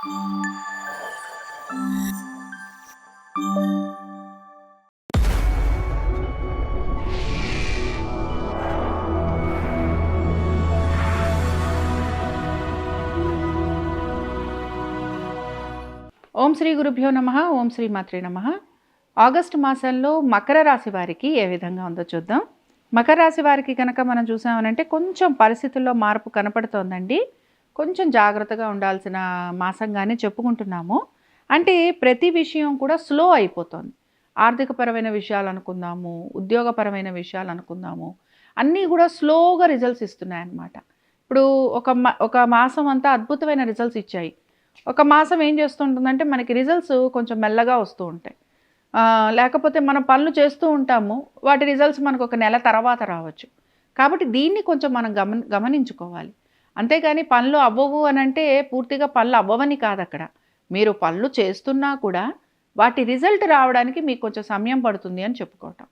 ఓం శ్రీ గురుభ్యో నమ ఓం శ్రీ మాత్రే నమ. ఆగస్టు మాసంలో మకర రాశి వారికి ఏ విధంగా ఉందో చూద్దాం. మకర రాశి వారికి కనుక మనం చూసామనంటే కొంచెం పరిస్థితుల్లో మార్పు కనపడుతోందండి. కొంచెం జాగ్రత్తగా ఉండాల్సిన మాసంగానే చెప్పుకుంటున్నాము. అంటే ప్రతి విషయం కూడా స్లో అయిపోతుంది. ఆర్థికపరమైన విషయాలు అనుకుందాము ఉద్యోగపరమైన విషయాలు అనుకుందాము అన్నీ కూడా స్లోగా రిజల్ట్స్ ఇస్తున్నాయి అన్నమాట ఇప్పుడు ఒక మా ఒక మాసం అంతా అద్భుతమైన రిజల్ట్స్ ఇచ్చాయి. ఒక మాసం ఏం చేస్తుంటుందంటే మనకి రిజల్ట్స్ కొంచెం మెల్లగా వస్తూ ఉంటాయి. లేకపోతే మనం పనులు చేస్తూ ఉంటాము వాటి రిజల్ట్స్ మనకు ఒక నెల తర్వాత రావచ్చు. కాబట్టి దీన్ని కొంచెం మనం గమని గమనించుకోవాలి. అంతేగాని పనులు అవ్వవు అని అంటే పూర్తిగా పనులు అవ్వవని కాదు అక్కడ మీరు పనులు చేస్తున్నా కూడా వాటి రిజల్ట్ రావడానికి మీకు కొంచెం సమయం పడుతుంది అని చెప్పుకోవటం.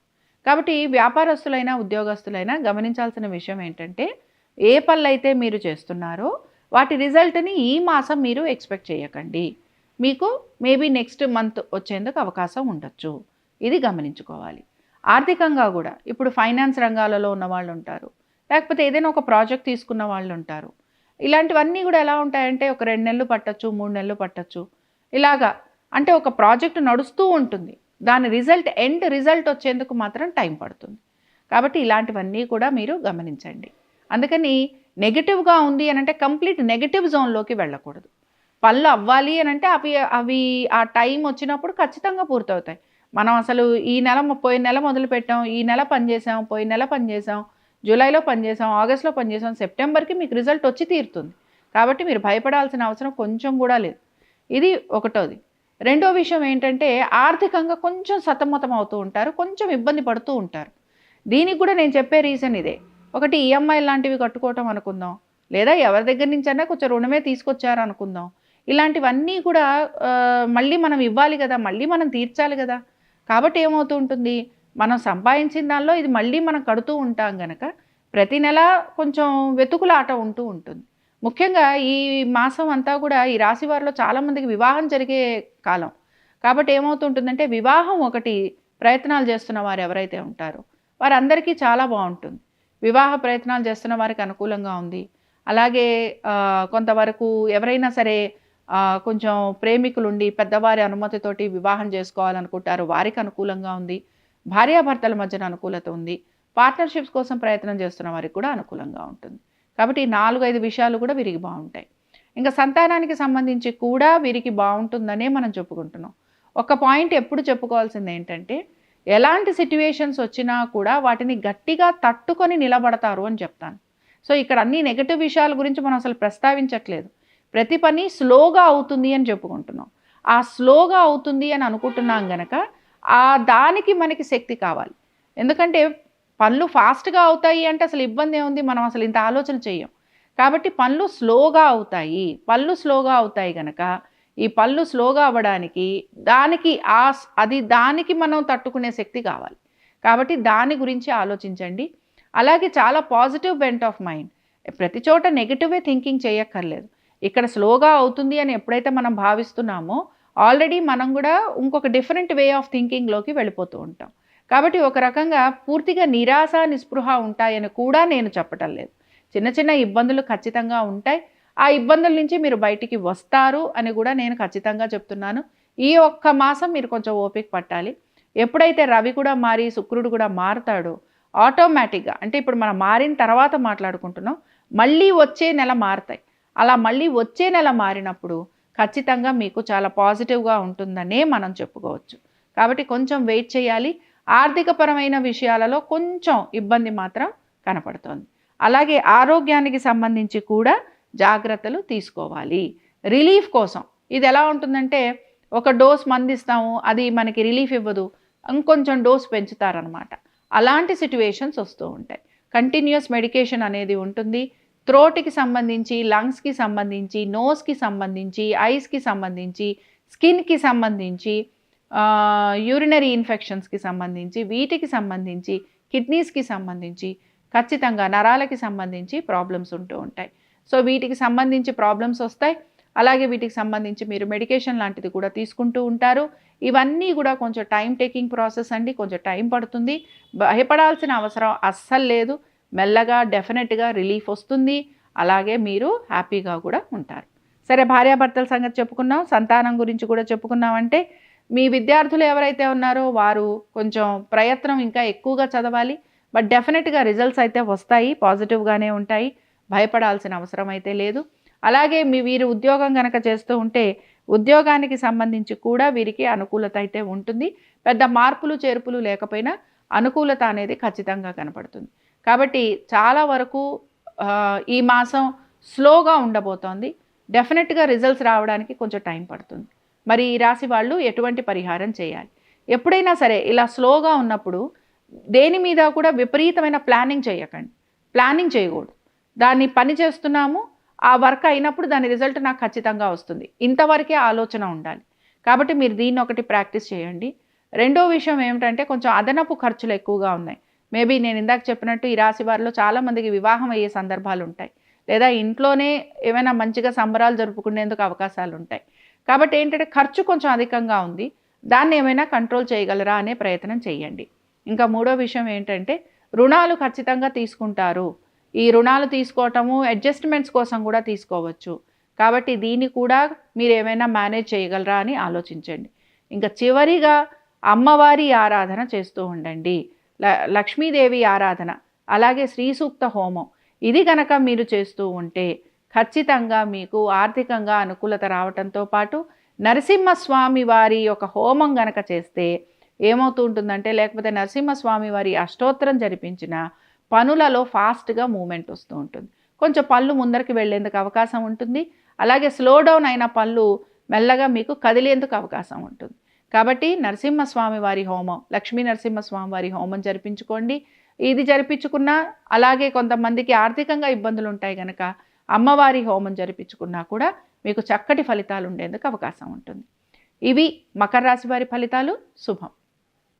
కాబట్టి వ్యాపారస్తులైనా ఉద్యోగస్తులైనా గమనించాల్సిన విషయం ఏంటంటే ఏ పనులు అయితే మీరు చేస్తున్నారో వాటి రిజల్ట్ని ఈ మాసం మీరు ఎక్స్పెక్ట్ చేయకండి. మీకు మేబీ నెక్స్ట్ మంత్ వచ్చేందుకు అవకాశం ఉండొచ్చు. ఇది గమనించుకోవాలి. ఆర్థికంగా కూడా ఇప్పుడు ఫైనాన్స్ రంగాలలో ఉన్న వాళ్ళు ఉంటారు. లేకపోతే ఏదైనా ఒక ప్రాజెక్ట్ తీసుకున్న వాళ్ళు ఉంటారు. ఇలాంటివన్నీ కూడా ఎలా ఉంటాయంటే ఒక రెండు నెలలు పట్టచ్చు మూడు నెలలు పట్టచ్చు. ఇలాగా అంటే ఒక ప్రాజెక్ట్ నడుస్తూ ఉంటుంది. దాని రిజల్ట్ ఎండ్ రిజల్ట్ వచ్చేందుకు మాత్రం టైం పడుతుంది. కాబట్టి ఇలాంటివన్నీ కూడా మీరు గమనించండి. అందుకని నెగిటివ్గా ఉంది అని అంటే కంప్లీట్ నెగిటివ్ జోన్లోకి వెళ్ళకూడదు. పనులు అవ్వాలి అని అంటే అవి అవి ఆ టైం వచ్చినప్పుడు ఖచ్చితంగా పూర్తవుతాయి. మనం అసలు ఈ నెల పోయిన నెల మొదలుపెట్టాం ఈ నెల పనిచేసాం పోయిన నెల పనిచేసాం జూలైలో పనిచేసాం ఆగస్ట్లో పనిచేసాం సెప్టెంబర్కి మీకు రిజల్ట్ వచ్చి తీరుతుంది. కాబట్టి మీరు భయపడాల్సిన అవసరం కొంచెం కూడా లేదు. ఇది ఒకటోది. రెండో విషయం ఏంటంటే ఆర్థికంగా కొంచెం సతమతం అవుతూ ఉంటారు కొంచెం ఇబ్బంది పడుతూ ఉంటారు. దీనికి కూడా నేను చెప్పే రీజన్ ఇదే. ఒకటి ఈఎంఐ లాంటివి కట్టుకోవటం అనుకుందాం లేదా ఎవరి దగ్గర నుంచైనా కొంచెం రుణమే తీసుకొచ్చారు అనుకుందాం. ఇలాంటివన్నీ కూడా మళ్ళీ మనం ఇవ్వాలి కదా మళ్ళీ మనం తీర్చాలి కదా. కాబట్టి ఏమవుతూ ఉంటుంది? మనం సంపాదించిన దానిలో ఇది మళ్ళీ మనం కడుతూ ఉంటాం గనక ప్రతి నెల కొంచెం వెతుకులాట ఉంటూ ఉంటుంది. ముఖ్యంగా ఈ మాసం అంతా కూడా ఈ రాశి వారిలో చాలామందికి వివాహం జరిగే కాలం. కాబట్టి ఏమవుతుంటుందంటే వివాహం ఒకటి ప్రయత్నాలు చేస్తున్న వారు ఎవరైతే ఉంటారో వారందరికీ చాలా బాగుంటుంది. వివాహ ప్రయత్నాలు చేస్తున్న వారికి అనుకూలంగా ఉంది. అలాగే కొంతవరకు ఎవరైనా సరే కొంచెం ప్రేమికులుండి పెద్దవారి అనుమతితోటి వివాహం చేసుకోవాలనుకుంటారు వారికి అనుకూలంగా ఉంది. భార్యాభర్తల మధ్యన అనుకూలత ఉంది. పార్ట్నర్షిప్స్ కోసం ప్రయత్నం చేస్తున్న వారికి కూడా అనుకూలంగా ఉంటుంది. కాబట్టి ఈ నాలుగు ఐదు విషయాలు కూడా వీరికి బాగుంటాయి. ఇంకా సంతానానికి సంబంధించి కూడా వీరికి బాగుంటుందనే మనం చెప్పుకుంటున్నాం. ఒక పాయింట్ ఎప్పుడు చెప్పుకోవాల్సింది ఏంటంటే ఎలాంటి సిట్యువేషన్స్ వచ్చినా కూడా వాటిని గట్టిగా తట్టుకొని నిలబడతారు అని చెప్తాను. సో ఇక్కడ అన్ని నెగటివ్ విషయాల గురించి మనం అసలు ప్రస్తావించట్లేదు. ప్రతి పని స్లోగా అవుతుంది అని చెప్పుకుంటున్నాం. ఆ స్లోగా అవుతుంది అని అనుకుంటున్నాం గనక ఆ దానికి మనకి శక్తి కావాలి. ఎందుకంటే పనులు ఫాస్ట్గా అవుతాయి అంటే అసలు ఇబ్బంది ఏముంది? మనం అసలు ఇంత ఆలోచన చెయ్యం. కాబట్టి పనులు స్లోగా అవుతాయి. పళ్ళు స్లోగా అవుతాయి కనుక ఈ పళ్ళు స్లోగా అవ్వడానికి దానికి ఆ అది దానికి మనం తట్టుకునే శక్తి కావాలి. కాబట్టి దాని గురించి ఆలోచించండి. అలాగే చాలా పాజిటివ్ బెంట్ ఆఫ్ మైండ్. ప్రతి చోట నెగిటివే థింకింగ్ చేయక్కర్లేదు. ఇక్కడ స్లోగా అవుతుంది అని ఎప్పుడైతే మనం భావిస్తున్నామో ఆల్రెడీ మనం కూడా ఇంకొక డిఫరెంట్ వే ఆఫ్ థింకింగ్లోకి వెళ్ళిపోతూ ఉంటాం. కాబట్టి ఒక రకంగా పూర్తిగా నిరాశ నిస్పృహ ఉంటాయని కూడా నేను చెప్పటం లేదు. చిన్న చిన్న ఇబ్బందులు ఖచ్చితంగా ఉంటాయి. ఆ ఇబ్బందుల నుంచి మీరు బయటికి వస్తారు అని కూడా నేను ఖచ్చితంగా చెప్తున్నాను. ఈ ఒక్క మాసం మీరు కొంచెం ఓపిక పట్టాలి. ఎప్పుడైతే రవి కూడా మారి శుక్రుడు కూడా మారుతాడో ఆటోమేటిక్గా అంటే ఇప్పుడు మనం మారిన తర్వాత మాట్లాడుకుంటున్నాం మళ్ళీ వచ్చే నెల మారుతాయి. అలా మళ్ళీ వచ్చే నెల మారినప్పుడు ఖచ్చితంగా మీకు చాలా పాజిటివ్గా ఉంటుందనే మనం చెప్పుకోవచ్చు. కాబట్టి కొంచెం వెయిట్ చేయాలి. ఆర్థికపరమైన విషయాలలో కొంచెం ఇబ్బంది మాత్రం కనపడుతోంది. అలాగే ఆరోగ్యానికి సంబంధించి కూడా జాగ్రత్తలు తీసుకోవాలి. రిలీఫ్ కోసం. ఇది ఎలా ఉంటుందంటే ఒక డోస్ మందిస్తాము అది మనకి రిలీఫ్ ఇవ్వదు. ఇంకొంచెం డోస్ పెంచుతారనమాట. అలాంటి సిట్యువేషన్స్ వస్తూ ఉంటాయి. కంటిన్యూస్ మెడికేషన్ అనేది ఉంటుంది. త్రోట్కి సంబంధించి లంగ్స్కి సంబంధించి నోస్కి సంబంధించి ఐస్కి సంబంధించి స్కిన్కి సంబంధించి యూరినరీ ఇన్ఫెక్షన్స్కి సంబంధించి వీటికి సంబంధించి కిడ్నీస్కి సంబంధించి ఖచ్చితంగా నరాలకి సంబంధించి ప్రాబ్లమ్స్ ఉంటూ ఉంటాయి. సో వీటికి సంబంధించి ప్రాబ్లమ్స్ వస్తాయి. అలాగే వీటికి సంబంధించి మీరు మెడికేషన్ లాంటిది కూడా తీసుకుంటూ ఉంటారు. ఇవన్నీ కూడా కొంచెం టైం టేకింగ్ ప్రాసెస్ అండి. కొంచెం టైం పడుతుంది. భయపడాల్సిన అవసరం అస్సలు లేదు. మెల్లగా డెఫినెట్గా రిలీఫ్ వస్తుంది. అలాగే మీరు హ్యాపీగా కూడా ఉంటారు. సరే భార్యాభర్తల సంగతి చెప్పుకున్నాం. సంతానం గురించి కూడా చెప్పుకున్నామంటే మీ విద్యార్థులు ఎవరైతే ఉన్నారో వారు కొంచెం ప్రయత్నం ఇంకా ఎక్కువగా చదవాలి. బట్ డెఫినెట్గా రిజల్ట్స్ అయితే వస్తాయి. పాజిటివ్గానే ఉంటాయి. భయపడాల్సిన అవసరం అయితే లేదు. అలాగే మీ వీరు ఉద్యోగం కనుక చేస్తూ ఉంటే ఉద్యోగానికి సంబంధించి కూడా వీరికి అనుకూలత అయితే ఉంటుంది. పెద్ద మార్పులు చేర్పులు లేకపోయినా అనుకూలత అనేది ఖచ్చితంగా కనపడుతుంది. కాబట్టి చాలా వరకు ఈ మాసం స్లోగా ఉండబోతోంది. డెఫినెట్గా రిజల్ట్స్ రావడానికి కొంచెం టైం పడుతుంది. మరి ఈ రాశి వాళ్ళు ఎటువంటి పరిహారం చేయాలి? ఎప్పుడైనా సరే ఇలా స్లోగా ఉన్నప్పుడు దేని మీద కూడా విపరీతమైన ప్లానింగ్ చేయకండి. ప్లానింగ్ చేయకూడదు. దాన్ని పని చేస్తున్నాము ఆ వర్క్ అయినప్పుడు దాని రిజల్ట్ నాకు ఖచ్చితంగా వస్తుంది. ఇంతవరకే ఆలోచన ఉండాలి. కాబట్టి మీరు దీన్ని ఒకటి ప్రాక్టీస్ చేయండి. రెండో విషయం ఏమిటంటే కొంచెం అదనపు ఖర్చులు ఎక్కువగా ఉన్నాయి. మేబీ నేను ఇందాక చెప్పినట్టు ఈ రాశి వారిలో చాలామందికి వివాహం అయ్యే సందర్భాలు ఉంటాయి. లేదా ఇంట్లోనే ఏమైనా మంచిగా సంబరాలు జరుపుకునేందుకు అవకాశాలు ఉంటాయి. కాబట్టి ఏంటంటే ఖర్చు కొంచెం అధికంగా ఉంది. దాన్ని ఏమైనా కంట్రోల్ చేయగలరా అనే ప్రయత్నం చేయండి. ఇంకా మూడో విషయం ఏంటంటే రుణాలు ఖచ్చితంగా తీసుకుంటారు. ఈ రుణాలు తీసుకోవటము అడ్జస్ట్మెంట్స్ కోసం కూడా తీసుకోవచ్చు. కాబట్టి దీన్ని కూడా మీరు ఏమైనా మేనేజ్ చేయగలరా అని ఆలోచించండి. ఇంకా చివరిగా అమ్మవారి ఆరాధన చేస్తూ ఉండండి. లక్ష్మీదేవి ఆరాధన అలాగే శ్రీ సూక్త హోమం. ఇది గనక మీరు చేస్తూ ఉంటే ఖచ్చితంగా మీకు ఆర్థికంగా అనుకూలత రావటంతో పాటు నరసింహస్వామి వారి యొక్క హోమం గనక చేస్తే ఏమవుతూ ఉంటుందంటే లేకపోతే నరసింహస్వామి వారి అష్టోత్తరం జరిపించిన పనులలో ఫాస్ట్గా మూమెంట్ వస్తూ ఉంటుంది. కొంచెం పళ్ళు ముందరికి వెళ్ళేందుకు అవకాశం ఉంటుంది. అలాగే స్లో డౌన్ అయిన పళ్ళు మెల్లగా మీకు కదిలేందుకు అవకాశం ఉంటుంది. కాబట్టి నరసింహస్వామి వారి హోమం లక్ష్మీ నరసింహస్వామి వారి హోమం జరిపించుకోండి. ఇది జరిపించుకున్నా అలాగే కొంతమందికి ఆర్థికంగా ఇబ్బందులు ఉంటాయి కనుక అమ్మవారి హోమం జరిపించుకున్నా కూడా మీకు చక్కటి ఫలితాలు ఉండేందుకు అవకాశం ఉంటుంది. ఇవి మకర రాశి వారి ఫలితాలు. శుభం.